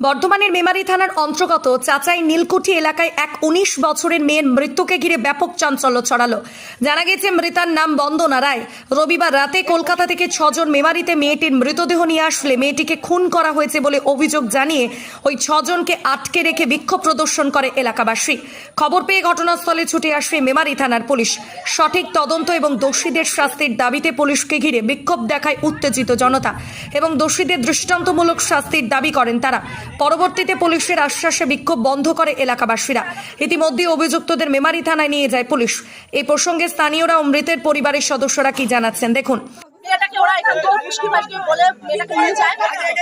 বর্ধমানের মেমারি থানার অন্তর্গত চাচাই নীলকুঠি এলাকায় এক উনিশ বছরের মেয়ের মৃত্যুকে ঘিরে ব্যাপক চাঞ্চল্য ছড়ালো। জানা গেছে, মৃতার নাম বন্দনা রায়। রবিবার রাতে কলকাতা থেকে ছজন মেমারিতে মেয়েটির মৃতদেহ নিয়ে আসলে মেয়েটিকে খুন করা হয়েছে বলে অভিযোগ জানিয়ে ওই ছজনকে আটকে রেখে বিক্ষোভ প্রদর্শন করে এলাকাবাসী। খবর পেয়ে ঘটনাস্থলে ছুটে আসে মেমারি থানার পুলিশ। সঠিক তদন্ত এবং দোষীদের শাস্তির দাবিতে পুলিশকে ঘিরে বিক্ষোভ দেখায় উত্তেজিত জনতা এবং দোষীদের দৃষ্টান্তমূলক শাস্তির দাবি করেন তারা। পরবর্তীতে পুলিশের আশ্বাসে বিক্ষোভ বন্ধ করে এলাকাবাসীরা। ইতিমধ্যে অভিযুক্তদের মেমারি থানায় নিয়ে যায় পুলিশ। এই প্রসঙ্গে স্থানীয়রা ও মৃতের পরিবারের সদস্যরা কি জানাচ্ছেন? দেখুন। মেয়েটাকে ওরা এখান থেকে পুষ্টি বাড়িকে বলে মেয়েটাকে নিয়ে যায়।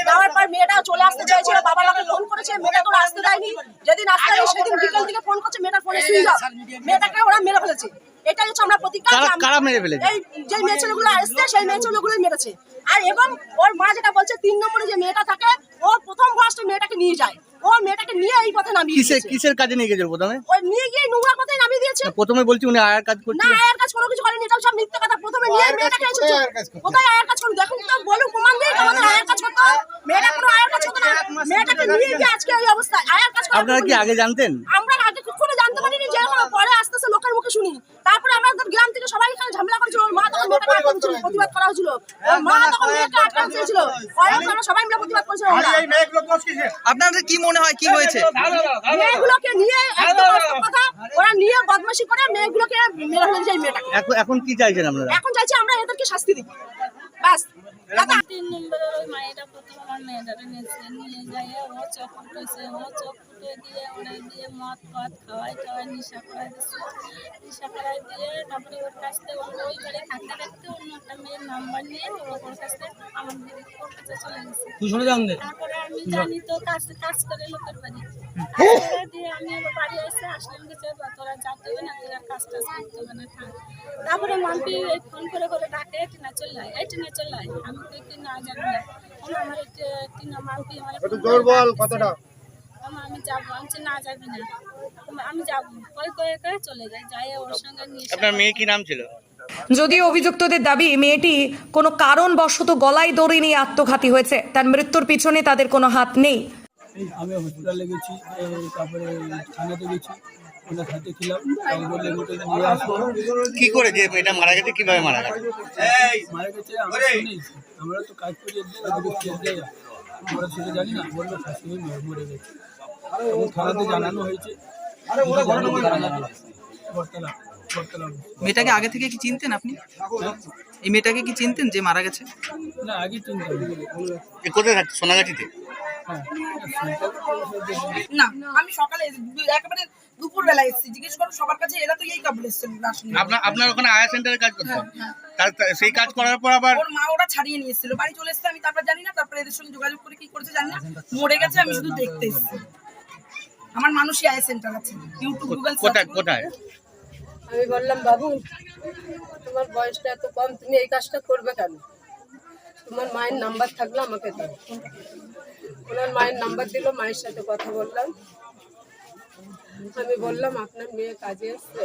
যাওয়ার পর মেয়েটা চলে আসতে চাইছিল বাবা মাকে ফোন করেছে মেয়েটা তো আসতে দেয়নি যেদিন আসতে দেয়নি সেদিন বিকেল থেকে ফোন করছে মেয়েটার ফোনে সুইচ অফ মেয়েটাকে ওরা মেরে ফেলেছে। এটাই হচ্ছে আমরা প্রতিজ্ঞা কারা- যে আমরা- কারা মেরে ফেলেছে? এই যে মেয়ে ছেলেগুলো আসছে সেই মেয়ে ছেলেগুলোই মেরেছে। আর এবং ওর মা যেটা বলছে তিন নম্বরে যে মেয়েটা থাকে ও প্রথম ফার্স্ট মেয়েটাকে নিয়ে যায়। ও মেয়েটাকে নিয়ে এই পথে নামিয়ে কিসের কিসের কাজে নিয়ে গেছিল প্রথমে? ওই নিয়ে গিয়ে নোংরা পথে নামিয়ে দিয়েছে। প্রথমে বলছি উনি আয়ার কাজ না করছিলেন আয়ার কাজ কোনো কিছু করেনি এটা সব মিথ্যে কথা। প্রথমে নিয়ে মেয়েটাকে এসেছে। কোথায় আয়ার কাজ করুন দেখুন তো বলুন প্রমাণ দিয়ে আমাদের আয়ার কাজ করতে? মেয়েটা কোনো আয়ার কাজ করতো না। মেয়েটাকে নিয়ে গিয়ে আজকে এই অবস্থা আয়ার কাজ আপনারা কি আগে জানতেন? আমরা আগে কখনো জানতে পারিনি যে এরকম পরে আস্তে আস্তে লোকের মুখে শুনি তারপরে আমাদের গ্রাম থেকে সবাই এখানে ঝামেলা করেছিল ওর মা তখন মেয়েটাকে আটকে দিয়েছিল, প্রতিবাদ করা হয়েছিল। মা তখন মেয়েকে আটকাতে চেয়েছিল। পরে আমরা সবাই মিলে প্রতিবাদ করেছিল আপনাদের কি মনে হয় কি হয়েছে? মেয়েগুলোকে নিয়ে একদম কথা। ওরা নিয়ে বদমাশি করে মেয়েগুলোকে মেরে ফেলে যায় মেয়েটাকে। এখন কি চাইছেন আপনারা? এখন চাইছি আমরা এদেরকে শাস্তি দিই। বাস তিন নম্বরের ওই মায়েরা প্রথম আমার নিয়েছে। নিয়ে যায় ও চোখ ফুটেছে ও চোখ ফুটে দিয়ে ওরে দিয়ে মদ খাওয়াই টাওয়াই নেশা করাই দিচ্ছে নেশা করাই দিয়ে তারপরে ওর কাছ থেকে ওই বাড়ি থাকতে থাকতে অন্য একটা মেয়ের নাম্বার নিয়ে ওর কাছ থেকে আমার ওর কাছে চলে গেছে। তারপরে আমি জানি তো কাজ কাজ করে লোকের বাড়ি। দিয়ে আমি আবার বাড়ি এসে আসলাম গেছে তোরা যাতে হবে না তোরা কাজ টাজ করতে হবে না থাক। তারপরে মাম্পি ফোন করে করে ডাকে টিনা চলে আয় এই টিনা চলে আমি না যাব না আমার আমার একটু টিনা আমার জোর বল কতটা আমি যাব আমি না যাবি না। আমি যাব। কই কয়ে কয়ে চলে যাই যাই ওর সঙ্গে নিয়ে আপনার মেয়ে কি নাম ছিল? যদিও অভিযুক্তদের দাবি মেয়েটি কোনো কারণবশত গলায় দড়ি নিয়ে আত্মঘাতী হয়েছে। তার মৃত্যুর পিছনে তাদের কোনো হাত নেই। আমি হসপিটালে গেছি তারপরে থানাতে গেছি। ওনার হাতে ছিলাম তাই বললে মোটে নিয়ে আসব কি করে যে মেয়েটা মারা গেছে কীভাবে মারা গেছে? মারা গেছে আমরা শুনেছি। আমরা তো কাজ করি ওদিকে খেয়ে দিয়ে। আমরা সেটা জানি না বলল ফাঁসি হয়ে মরে- মরে গেছে। এবং থানাতে জানানো হয়েছে। বরতলা মেয়েটাকে আগে থেকে কি চিনতেন আপনি? এই মেয়েটাকে কি চিনতেন যে মারা গেছে? না আগে চিন্তা কোথায় থাকছে সোনাগাছিতে? হ্যাঁ। না আমি সকালে একেবারে দুপুর বেলা এসেছি। জিজ্ঞেস করো সবার কাছে এরা তো এই কাপড় এসছে আপনার আপনার ওখানে আয়া সেন্টারে কাজ করতেন তার তার- সেই কাজ করার পর আবার ওর মা ওরা ছাড়িয়ে নিয়ে এসেছিল। বাড়ি চলে এসেছে আমি তারপর জানি না তারপরে এদের সঙ্গে যোগাযোগ করে কি করেছে জানি না। মরে গেছে আমি শুধু দেখতে এসেছি। আমার মানুষই আয় সেন্টার আছে। ইউটিউব গুগল কোথায় কোথায়? আমি বললাম বাবু তোমার বয়সটা এত কম তুমি এই কাজটা করবে কেন? তোমার মায়ের নাম্বার থাকলে আমাকে দাও। ওনার মায়ের নাম্বার দিল মায়ের সাথে কথা বললাম। আমি বললাম আপনার মেয়ে কাজে এসছে?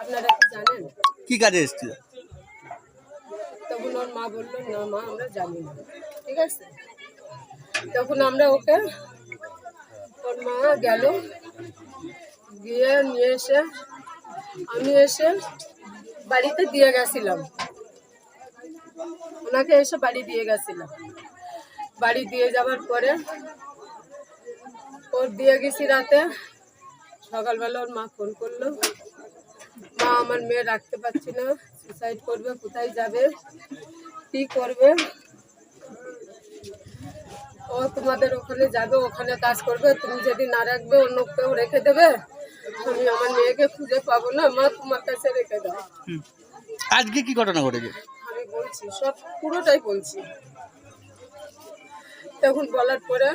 আপনারা কি জানেন? কি কাজে এসেছিল? তখন ওর মা বলল না মা আমরা জানি না। ঠিক আছে? তখন আমরা ওকে ওর মা গেল গিয়ে নিয়ে এসে আমি এসে বাড়িতে দিয়ে গেছিলাম। ওনাকে এসে বাড়ি দিয়ে গেছিলাম। বাড়ি দিয়ে যাওয়ার পরে ওর দিয়ে গেছি রাতে সকালবেলা ওর মা ফোন করল। মা আমার মেয়ে রাখতে পারছি না সুসাইড করবে কোথায় যাবে কি করবে? ও তোমাদের ওখানে যাবে ওখানে কাজ করবে তুমি যদি না রাখবে অন্য কেউ রেখে দেবে আমি আমার মেয়েকে খুঁজে পাবো না মা তোমার কাছে রেখে দাও। আজকে কি ঘটনা ঘটেছে? আমি বলছি সব পুরোটাই বলছি। তখন বলার পরে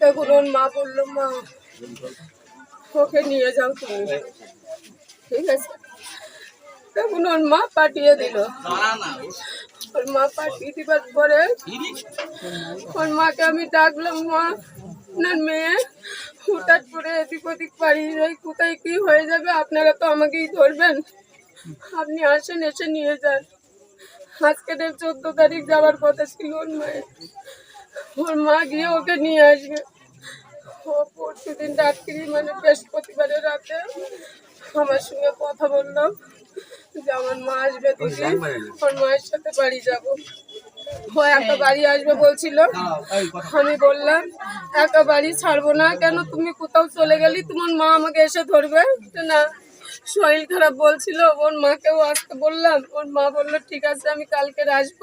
তখন ওর মা বলল মা ওকে নিয়ে যাও তুমি। ঠিক আছে। তখন ওর মা পাঠিয়ে দিল। ওর মা পাঠিয়ে দিবার পরে ওর মাকে আমি ডাকলাম, মা, আপনার মেয়ে হঠাৎ করে এদিক ওদিক পাড়িয়ে যায়, কোথায় কি হয়ে যাবে? আপনারা তো আমাকেই ধরবেন। আপনি আসেন, এসে নিয়ে যান। আজকে চোদ্দ তারিখ যাওয়ার কথা ছিল ওর মায়ের। ওর মা গিয়ে ওকে নিয়ে আসবে। পরশু রাত্রি মানে বৃহস্পতিবারের রাতে আমার সঙ্গে কথা যে আমার মা আসবে দিদি ওর মায়ের সাথে বাড়ি যাব। ও একা বাড়ি আসবে বলছিল। আমি বললাম একা বাড়ি ছাড়বো না কেন তুমি কোথাও চলে গেলি? তোমার মা আমাকে এসে ধরবে। না শরীর খারাপ বলছিল ওর মাকেও আসতে বললাম ওর মা বলল ঠিক আছে আমি কালকে আসব।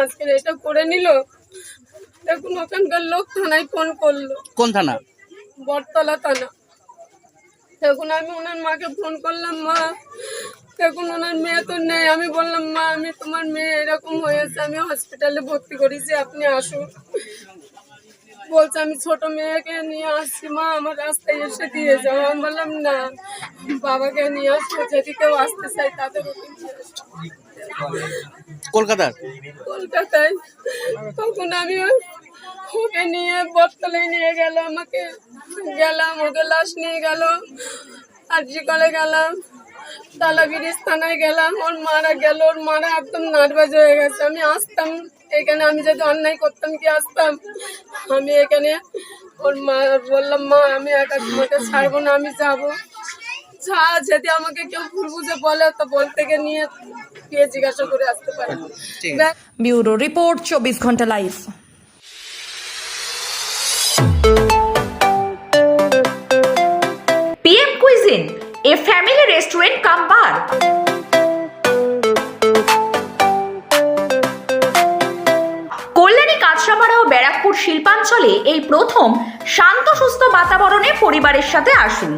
আজকে এটা করে নিল। দেখুন ওখানকার লোক থানায় ফোন করল। কোন থানা? বটতলা থানা। তখন আমি ওনার মাকে ফোন করলাম মা তখন ওনার মেয়ে তো নেই। আমি বললাম মা আমি তোমার মেয়ে এরকম হয়েছে আমি হসপিটালে ভর্তি করেছি আপনি আসুন। বলছে আমি ছোট মেয়েকে নিয়ে আসছি মা আমার রাস্তায় এসে দিয়ে যাও। আমি বললাম না বাবাকে নিয়ে আসব যদি কেউ আসতে চাই তাদের কলকাতার? কলকাতায়। তখন আমি ওকে নিয়ে বটতলায় নিয়ে গেল, আমাকে গেলাম, ওকে লাশ নিয়ে গেল আরজি করে গেলাম তালা থানায় গেলাম, ওর মারা গেল, ওর মারা একদম নার্ভাস হয়ে গেছে। আমি আসতাম, এখানে আমি যদি অন্যায় করতাম, কি আসতাম? আমি এখানে ওর মা, বললাম, মা, আমি একা তোমাকে ছাড়বো না, আমি যাব। যদি আমাকে কেউ ভুল বুঝে বলে তো বল থেকে নিয়ে গিয়ে জিজ্ঞাসা করে আসতে পারে। ব্যুরো রিপোর্ট চব্বিশ ঘণ্টা live. PM Cuisine, a family restaurant cum bar. Kalyani Kanchrapara ও ব্যারাকপুর শিল্পাঞ্চলে এই প্রথম শান্ত সুস্থ বাতাবরণে পরিবারের সাথে আসুন।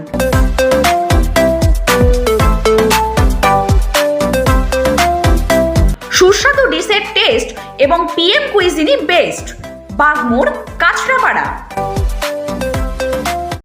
এবং PM cuisine best Bagmore Kanchrapara.